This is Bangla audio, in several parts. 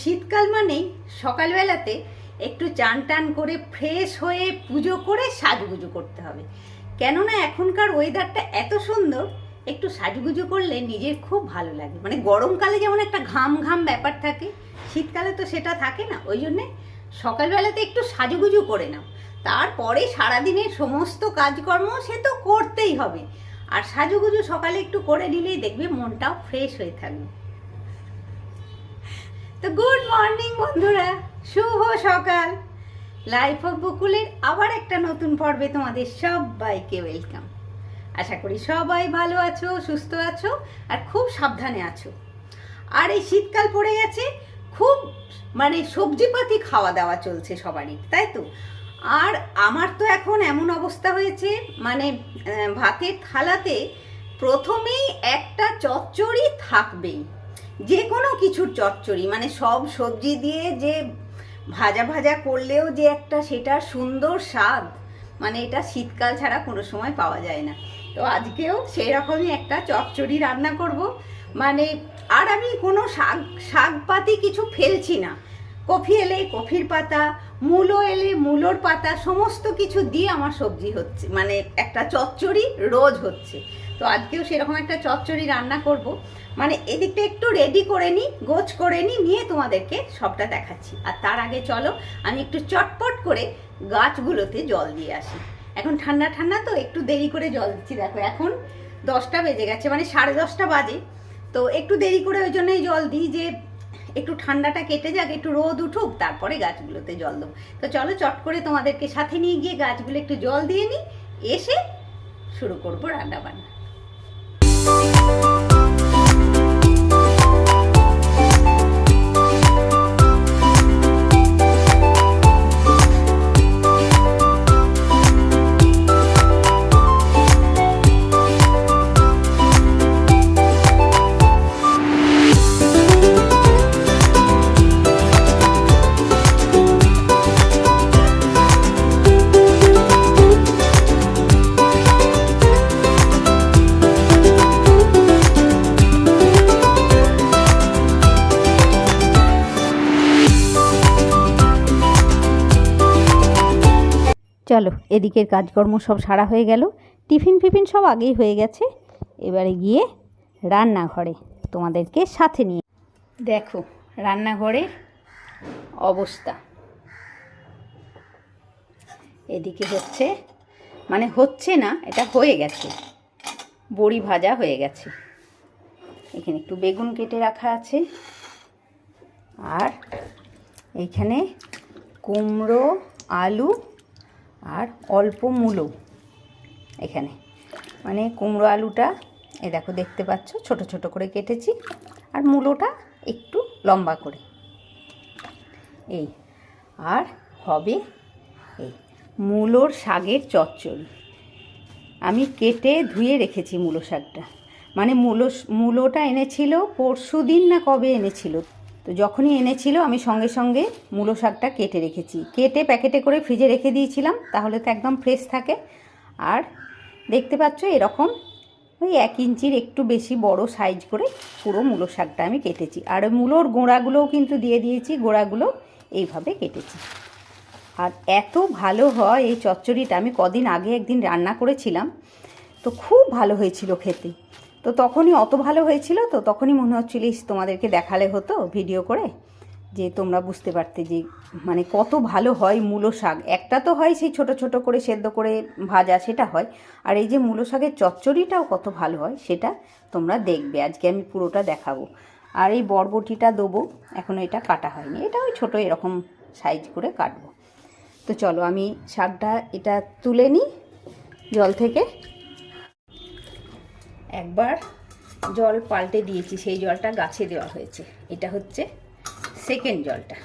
শীতকাল মানেই সকালবেলাতে একটু চান টান করে ফ্রেশ হয়ে পুজো করে সাজুগুজু করতে হবে। কেননা এখনকার ওয়েদারটা এত সুন্দর, একটু সাজুগুজু করলে নিজের খুব ভালো লাগে। মানে গরমকালে যেমন একটা ঘাম ঘাম ব্যাপার থাকে, শীতকালে তো সেটা থাকে না। ওই জন্যে সকালবেলাতে একটু সাজুগুজু করে নাও। তারপরে সারাদিনের সমস্ত কাজকর্ম সে তো করতেই হবে। আর সাজুগুজু সকালে একটু করে নিলেই দেখবে মনটাও ফ্রেশ হয়ে থাকবে। তো গুড মর্নিং বন্ধুরা। শুভ সকাল। লাইফ অফ বকুলের আবার একটা নতুন পর্বে তোমাদের সবাইকে ওয়েলকাম আশা করি সবাই ভালো আছো, সুস্থ আছো, আর খুব সাবধানে আছো। আর এই শীতকাল পড়ে গেছে, খুব মানে সবজিপাতি খাওয়া দাওয়া চলছে সবারই, তাই তো? আর আমার তো এখন এমন অবস্থা হয়েছে মানে ভাতের থালাতে প্রথমেই একটা চচ্চড়ি থাকবেই। যে কোনো কিছুর চচ্চড়ি মানে সব সবজি দিয়ে যে ভাজা ভাজা করলেও যে একটা সেটা সুন্দর স্বাদ মানে এটা শীতকাল ছাড়া কোনো সময় পাওয়া যায় না। তো আজকেও সেই রকমই একটা চচ্চড়ি রান্না করব। মানে আর আমি কোনো শাক, শাকপাতি কিছু ফেলছি না। কফি এলে কফির পাতা মূলো, এলে, মূলোর পাতা, সমস্ত কিছু দিয়ে আমার সবজি হচ্ছে। মানে একটা চচ্চড়ি রোজ হচ্ছে। তো আজকেও সেরকম একটা চচ্চড়ি রান্না করব। মানে এদিকটা একটু রেডি করে নিই গোছ করে নিই নিয়ে তোমাদেরকে সবটা দেখাচ্ছি। আর তার আগে চলো, আমি একটু চটপট করে গাছগুলোতে জল দিয়ে আসি। এখন ঠান্ডা ঠান্ডা তো, একটু দেরি করে জল দিচ্ছি। দেখো, এখন দশটা বেজে গেছে মানে সাড়ে দশটা বাজে। তো একটু দেরি করে ওই জন্যই জল দিই যে একটু ঠান্ডাটা কেটে যাক, একটু রোদ উঠুক, তারপরে গাছগুলোতে জল দেবো। তো চলো চট করে তোমাদেরকে সাথে নিয়ে গিয়ে গাছগুলো একটু জল দিয়ে নিই, এসে শুরু করব রান্না চলো, এদিকের কাজকর্ম সব সারা হয়ে গেল। টিফিন ফিফিন সব আগেই হয়ে গেছে। এবারে গিয়ে রান্নাঘরে তোমাদেরকে সাথে নিয়ে দেখো রান্নাঘরের অবস্থা। এদিকে হচ্ছে মানে হচ্ছে না, এটা হয়ে গেছে। বড়ি ভাজা হয়ে গেছে। এখানে একটু বেগুন কেটে রাখা আছে। আর এইখানে কুমড়ো, আলু আর অল্প মূলো এখানে। মানে কুমড়ো আলুটা, এ দেখো দেখতে পাচ্ছ, ছোট ছোট করে কেটেছি। আর মূলোটা একটু লম্বা করে। এই, আর হবে এই মূলোর শাকের চচ্চড়ি। আমি কেটে ধুয়ে রেখেছি মূলো শাকটা। মানে মূলো, মূলোটা এনেছিল পরশু দিন না কবে এনেছিল? তো যখনই এনেছিল, আমি সঙ্গে সঙ্গে মূলো শাকটা কেটে রেখেছি। কেটে প্যাকেটে করে ফ্রিজে রেখে দিয়েছিলাম, তাহলে তো একদম ফ্রেশ থাকে। আর দেখতে পাচ্ছ, এরকম ওই এক ইঞ্চির একটু বেশি বড় সাইজ করে পুরো মূলো শাকটা আমি কেটেছি। আর মূলোর গোড়াগুলোও কিন্তু দিয়ে দিয়েছি, গোড়াগুলো এইভাবে কেটেছি। আর এত ভালো হয় এই চচ্চড়িটা, আমি কদিন আগে একদিন রান্না করেছিলাম, তো খুব ভালো হয়েছিল খেতে। তো তখনই অত ভালো হয়েছিল, তো তখনই মনে হচ্ছিল, ইস, তোমাদেরকে দেখালে হতো ভিডিও করে, যে তোমরা বুঝতে পারতে যে মানে কত ভালো হয় মূলো শাক। একটা তো হয় সেই ছোট ছোট করে, সেদ্ধ করে ভাজা, সেটা হয়। আর এই যে মূলো শাকের চচ্চড়িটাও কত ভালো হয়, সেটা তোমরা দেখবে। আজকে আমি পুরোটা দেখাবো। আর এই বরবটিটা দেবো এখনও এটা কাটা হয়নি। এটা ওই ছোটো এরকম সাইজ করে কাটবো। তো চলো, আমি শাকটা এটা তুলে নিই জল থেকে। একবার জল পাল্টে দিয়েছি, সেই জলটা গাছে দেওয়া হয়েছে। এটা হচ্ছে সেকেন্ড জলটা।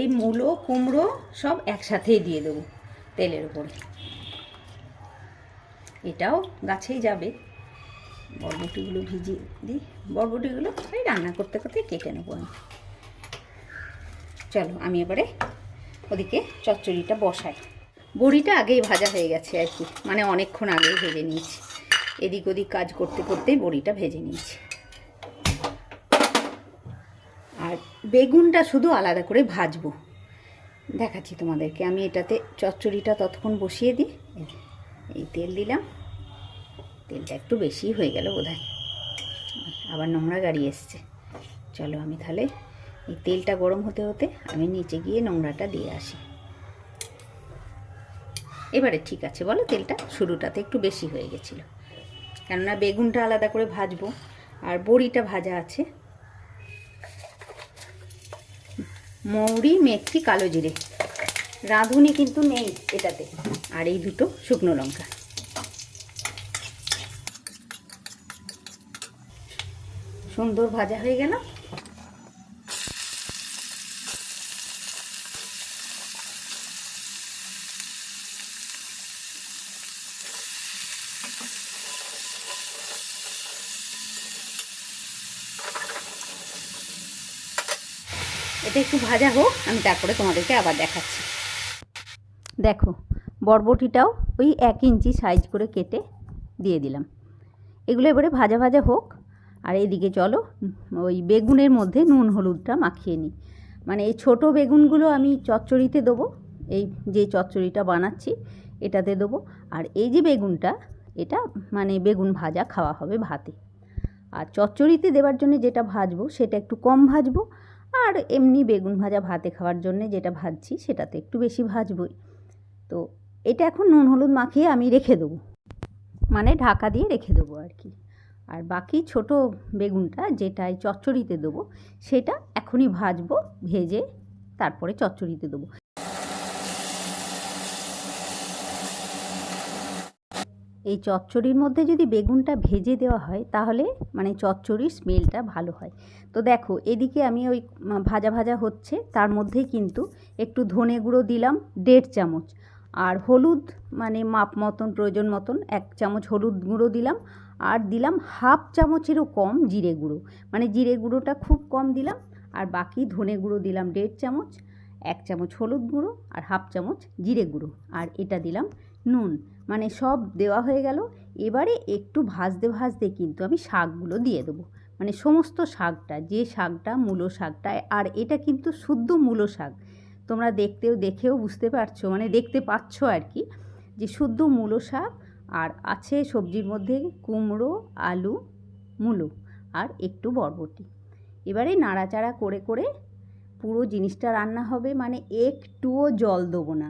এই মূলো, কুমড়ো সব একসাথেই দিয়ে দেবো তেলের উপরে। এটাও গাছেই যাবে। বরবটিগুলো ভিজিয়ে দিই। বরবটিগুলো এই রান্না করতে করতে কেটে নেব আমি। চলো, আমি এবারে ওদিকে চচ্চড়িটা বসাই। বড়িটা আগেই ভাজা হয়ে গেছে আর কি। মানে অনেকক্ষণ আগেই ভেজে নিয়েছি। এদিক ওদিক কাজ করতে করতেই বড়িটা ভেজে নিয়েছি। আর বেগুনটা শুধু আলাদা করে ভাজবো। দেখাচ্ছি তোমাদেরকে। আমি এটাতে চচ্চড়িটা ততক্ষণ বসিয়ে দিই। এই তেল দিলাম। তেলটা একটু বেশি হয়ে গেল বোধহয়। আবার নোংরা গাড়ি এসছে। চলো আমি তাহলে এই তেলটা গরম হতে হতে আমি নিচে গিয়ে নোংরাটা দিয়ে আসি। এবারে ঠিক আছে, বলো তেলটা শুরুটাতে একটু বেশি হয়ে গেছিল। কেননা বেগুনটা আলাদা করে ভাজবো, আর বড়িটা ভাজা আছে। মৌরি, মেথি, কালো জিরে। রাঁধুনি কিন্তু নেই এটাতে, আর এই দুটো শুকনো লঙ্কা। সুন্দর ভাজা হয়ে গেল। এটা একটু ভাজা হোক, আমি তারপরে তোমাদেরকে আবার দেখাচ্ছি। দেখো, বরবটিটাও ওই এক ইঞ্চি সাইজ করে কেটে দিয়ে দিলাম। এগুলো এবারে ভাজা ভাজা হোক, আর এদিকে চলো, ওই বেগুনের মধ্যে নুন হলুদটা মাখিয়ে নিই। মানে এই ছোটো বেগুনগুলো আমি চচ্চড়িতে দেবো, এই যে চচ্চড়িটা বানাচ্ছি, এটাতে দেবো। আর এই যে বেগুনটা, এটা মানে বেগুন ভাজা খাওয়া হবে ভাতে। আর চচ্চড়িতে দেওয়ার জন্য যেটা ভাজবো, সেটা একটু কম ভাজবো আর এমনি বেগুন ভাজা ভাতে খাওয়ার জন্য যেটা ভাজছি সেটাতে একটু বেশি ভাজবই। তো এটা এখন নুন হলুদ মাখিয়ে আমি রেখে দেবো। মানে ঢাকা দিয়ে রেখে দেবো আর কি। আর বাকি ছোট বেগুনটা যেটাই চচ্চড়িতে দেবো, সেটা এখনই ভাজবো, ভেজে তারপরে চচ্চড়িতে দেবো। এই চচ্চড়ির মধ্যে যদি বেগুনটা ভেজে দেওয়া হয়, তাহলে মানে চচ্চড়ির স্মেলটা ভালো হয়। তো দেখো, এদিকে আমি ওই ভাজা ভাজা হচ্ছে, তার মধ্যে কিন্তু একটু ধনে গুঁড়ো দিলাম, দেড় চামচ। আর হলুদ মানে মাপ মতন, প্রয়োজন মতন, এক চামচ হলুদ গুঁড়ো দিলাম, আর দিলাম হাফ চামচেরও কম জিরে গুঁড়ো। মানে জিরে গুঁড়োটা খুব কম দিলাম, আর বাকি ধনে গুঁড়ো দিলাম দেড় চামচ, এক চামচ হলুদ গুঁড়ো, আর হাফ চামচ জিরে গুঁড়ো। আর এটা দিলাম নুন মানে সব দেওয়া হয়ে গেল। এবারে একটু ভাজতে ভাজতে কিন্তু আমি শাকগুলো দিয়ে দেবো। মানে সমস্ত শাকটা, যে শাকটা, মূলো শাকটা, আর এটা কিন্তু শুদ্ধ মূলো শাক। তোমরা দেখতেও, দেখেও বুঝতে পারছ মানে দেখতে পাচ্ছ আর কি, যে শুদ্ধ মূলো শাক, আর আছে সবজির মধ্যে কুমড়ো, আলু, মূলো, আর একটু বরবটি। এবারে নাড়াচাড়া করে করে পুরো জিনিসটা রান্না হবে মানে একটুও জল দেবো না।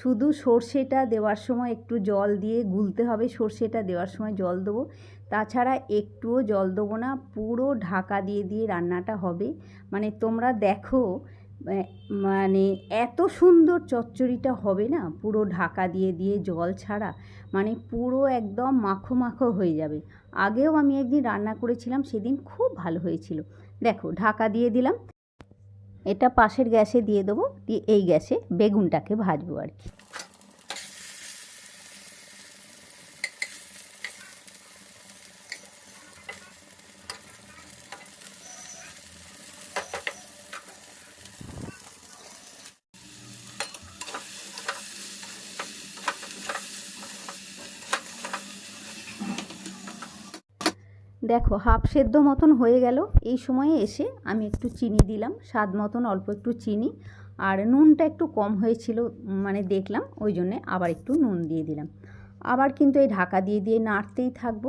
শুধু সর্ষেটা দেওয়ার সময় একটু জল দিয়ে গুলতে হবে, সর্ষেটা দেওয়ার সময় জল দেবো। তাছাড়া একটুও জল দেবো না, পুরো ঢাকা দিয়ে দিয়ে রান্নাটা হবে। মানে তোমরা দেখো মানে এত সুন্দর চচ্চড়িটা হবে না? পুরো ঢাকা দিয়ে দিয়ে জল ছাড়া। মানে পুরো একদম মাখো মাখো হয়ে যাবে। আগেও আমি একদিন রান্না করেছিলাম, সেদিন খুব ভালো হয়েছিল। দেখো, ঢাকা দিয়ে দিলাম। এটা পাশের গ্যাসে দিয়ে দেবো দিয়ে এই গ্যাসে বেগুনটাকে ভাজবো আর কি। দেখো, হাফ সেদ্ধ মতন হয়ে গেল। এই সময়ে এসে আমি একটু চিনি দিলাম, স্বাদ মতন অল্প একটু চিনি। আর নুনটা একটু কম হয়েছিল মানে দেখলাম, ওই জন্যে আবার একটু নুন দিয়ে দিলাম। আবার কিন্তু এই ঢাকা দিয়ে দিয়ে নাড়তেই থাকব।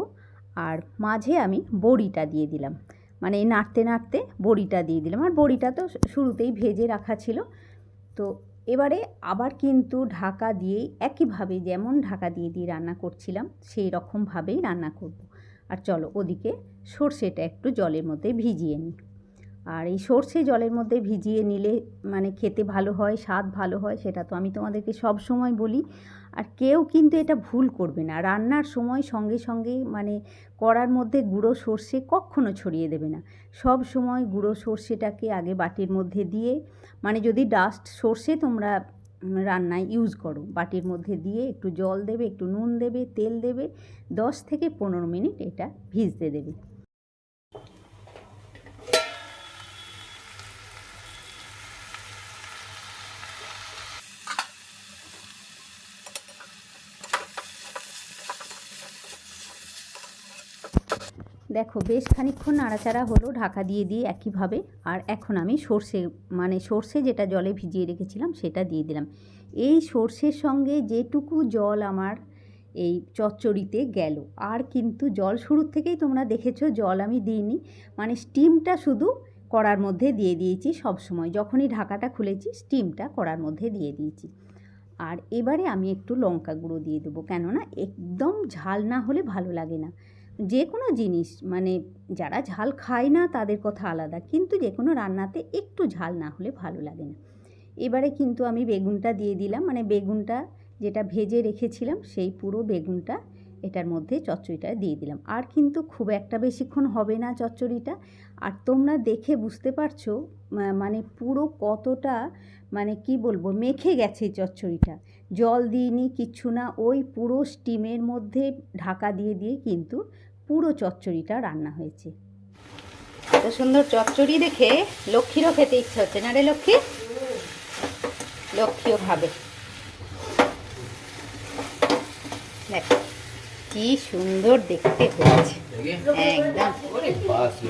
আর মাঝে আমি বড়িটা দিয়ে দিলাম। মানে এই নাড়তে নাড়তে বড়িটা দিয়ে দিলাম। আর বড়িটা তো শুরুতেই ভেজে রাখা ছিল। তো এবারে আবার কিন্তু ঢাকা দিয়েই একইভাবে যেমন ঢাকা দিয়ে দিয়ে রান্না করছিলাম, সেই রকমভাবেই রান্না করব। আর চলো ওদিকে সর্ষেটা একটু জলের মধ্যে ভিজিয়ে নিই। আর এই সর্ষে জলের মধ্যে ভিজিয়ে নিলে মানে খেতে ভালো হয়, স্বাদ ভালো হয়, সেটা তো আমি তোমাদেরকে সব সময় বলি। আর কেউ কিন্তু এটা ভুল করবে না। রান্নার সময় সঙ্গে সঙ্গে মানে কড়ার মধ্যে গুঁড়ো সর্ষে কখনো ছড়িয়ে দেবে না। সব সময় গুঁড়ো সর্ষেটাকে আগে বাটির মধ্যে দিয়ে মানে যদি ডাস্ট সর্ষে তোমরা রান্নায় ইউজ করো। বাটির মধ্যে দিয়ে একটু জল দেবে, একটু নুন দেবে, তেল দেবে, দশ থেকে পনেরো মিনিট এটা ভিজতে দেবে। দেখো, বেশ খানিক্ষণ নাড়াচাড়া হলো ঢাকা দিয়ে দিয়ে একইভাবে। আর এখন আমি সর্ষে মানে সর্ষে যেটা জলে ভিজিয়ে রেখেছিলাম সেটা দিয়ে দিলাম। এই সর্ষের সঙ্গে যেটুকু জল আমার এই চচ্চড়িতে গেল। আর কিন্তু জল শুরুর থেকেই তোমরা দেখেছ, জল আমি দিইনি। মানে স্টিমটা শুধু কড়ার মধ্যে দিয়ে দিয়েছি সব সময় যখনই ঢাকাটা খুলেছি স্টিমটা করার মধ্যে দিয়ে দিয়েছি। আর এবারে আমি একটু লঙ্কা গুঁড়ো দিয়ে দেবো। কেননা, একদম ঝাল না হলে ভালো লাগে না। যে কোনো জিনিস মানে যারা ঝাল খায় না তাদের কথা আলাদা, কিন্তু যে কোনো রান্নাতে একটু ঝাল না হলে ভালো লাগে না। এবারে কিন্তু আমি বেগুনটা দিয়ে দিলাম মানে বেগুনটা যেটা ভেজে রেখেছিলাম সেই পুরো বেগুনটা এটার মধ্যে চচ্চড়িটা দিয়ে দিলাম। আর কিন্তু খুব একটা বেশিক্ষণ হবে না চচ্চড়িটা। আর তোমরা দেখে বুঝতে পারছ মানে পুরো কতটা মানে কি বলব, মেখে গেছে চচ্চড়িটা। জল দিইনি, কিচ্ছু না, ওই পুরো স্টিমের মধ্যে ঢাকা দিয়ে দিয়ে কিন্তু পুরো চচ্চড়িটা রান্না হয়েছে। এত সুন্দর চচ্চড়ি দেখে লক্ষ্মীরও খেতে ইচ্ছা হচ্ছে না রে লক্ষ্মী? লক্ষ্মীও খাবে। দেখো কি সুন্দর দেখতে হয়েছে। একদম।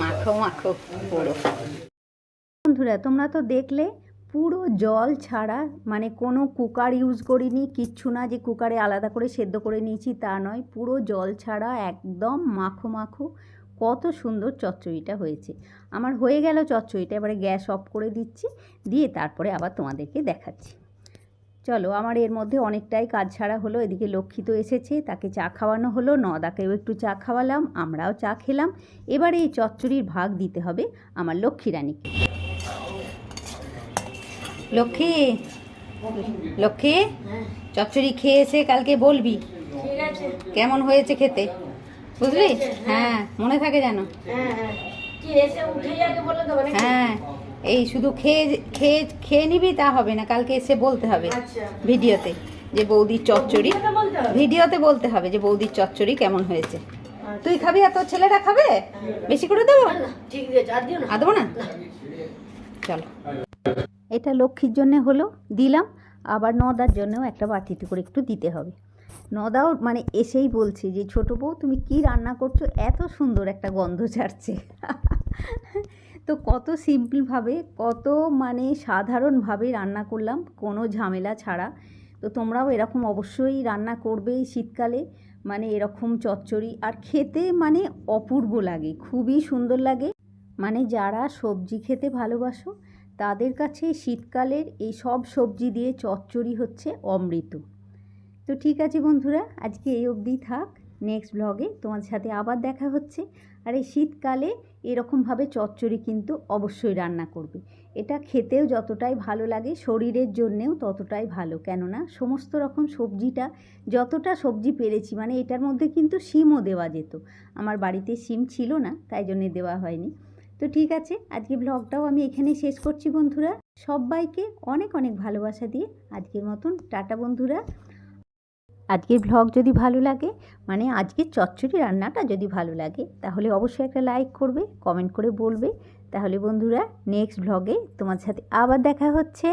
মাখো মাখো পুরো। বন্ধুরা তোমরা তো দেখলে পুরো জল ছাড়া মানে কোনো কুকার ইউজ করিনি, কিচ্ছু না যে কুকারে আলাদা করে সেদ্ধ করে নিয়েছি তা নয়, পুরো জল ছাড়া একদম মাখো মাখো, কত সুন্দর চচ্চড়িটা হয়েছে। আমার হয়ে গেল চচ্চড়িটা, এবারে গ্যাস অফ করে দিচ্ছি, দিয়ে তারপরে আবার তোমাদেরকে দেখাচ্ছি। চলো, আমার এর মধ্যে অনেকটাই কাজ ছাড়া হলো, এদিকে লক্ষ্মী তো এসেছে, তাকে চা খাওয়ানো হলো, নদাকেও একটু চা খাওয়ালাম, আমরাও চা খেলাম। এবারে এই চচ্চড়ির ভাগ দিতে হবে আমার লক্ষ্মী রানীকে। লক্ষ্মী? লক্ষ্মী? চচ্চড়ি খেয়ে এসে কালকে বলবি। কেমন হয়েছে খেতে? বুঝলি? হ্যাঁ মনে থাকে যেন। হ্যাঁ হ্যাঁ হ্যাঁ এই শুধু খেয়ে খেয়ে খেয়ে নিবি তা হবে না কালকে এসে বলতে হবে আচ্ছা। ভিডিওতে যে বৌদির চচ্চড়ি। ভিডিওতে বলতে হবে? যে বৌদির চচ্চড়ি কেমন হয়েছে। আচ্ছা। তুই খাবি আর তোর ছেলেরা খাবে? বেশি করে দেবো? আর দেবো না। চলো। এটা লক্ষ্মীর জন্য হলো, দিলাম। আবার নদার জন্যও একটা বাটিতে করে একটু দিতে হবে। নদাও মানে এসেই বলছে যে, ছোটো বউ, তুমি কি রান্না করছ? এত সুন্দর একটা গন্ধ ছাড়ছে। তো কত সিম্পলভাবে কত মানে সাধারণভাবে রান্না করলাম, কোনো ঝামেলা ছাড়া। তো তোমরাও এরকম অবশ্যই রান্না করবে শীতকালে মানে এরকম চচ্চড়ি। আর খেতে মানে অপূর্ব লাগে, খুবই সুন্দর লাগে। মানে যারা সবজি খেতে ভালোবাসো তাদের কাছে শীতকালের এই সব সবজি দিয়ে চচ্চড়ি হচ্ছে অমৃত। তো ঠিক আছে বন্ধুরা, আজকে এই অবধি থাক। নেক্সট ব্লগে তোমার সাথে আবার দেখা হচ্ছে। আর এই শীতকালে এরকমভাবে চচ্চড়ি কিন্তু অবশ্যই রান্না করবে। এটা খেতেও যতটাই ভালো লাগে, শরীরের জন্যেও ততটাই ভালো। কেননা সমস্ত রকম সবজিটা, যতটা সবজি পেরেছি মানে এটার মধ্যে কিন্তু শিমও দেওয়া যেত। আমার বাড়িতে শিম ছিল না, তাই জন্যে দেওয়া হয়নি। তো ঠিক আছে, আজকে ব্লগটাও আমি এখানেই শেষ করছি বন্ধুরা। সবাইকে অনেক অনেক ভালোবাসা দিয়ে আজকের মতন টাটা বন্ধুরা। আজকের ব্লগ যদি ভালো লাগে মানে আজকের চচ্চড়ি রান্নাটা যদি ভালো লাগে, তাহলে অবশ্যই একটা লাইক করবে কমেন্ট করে বলবে। তাহলে বন্ধুরা নেক্সট ব্লগে তোমার সাথে আবার দেখা হচ্ছে।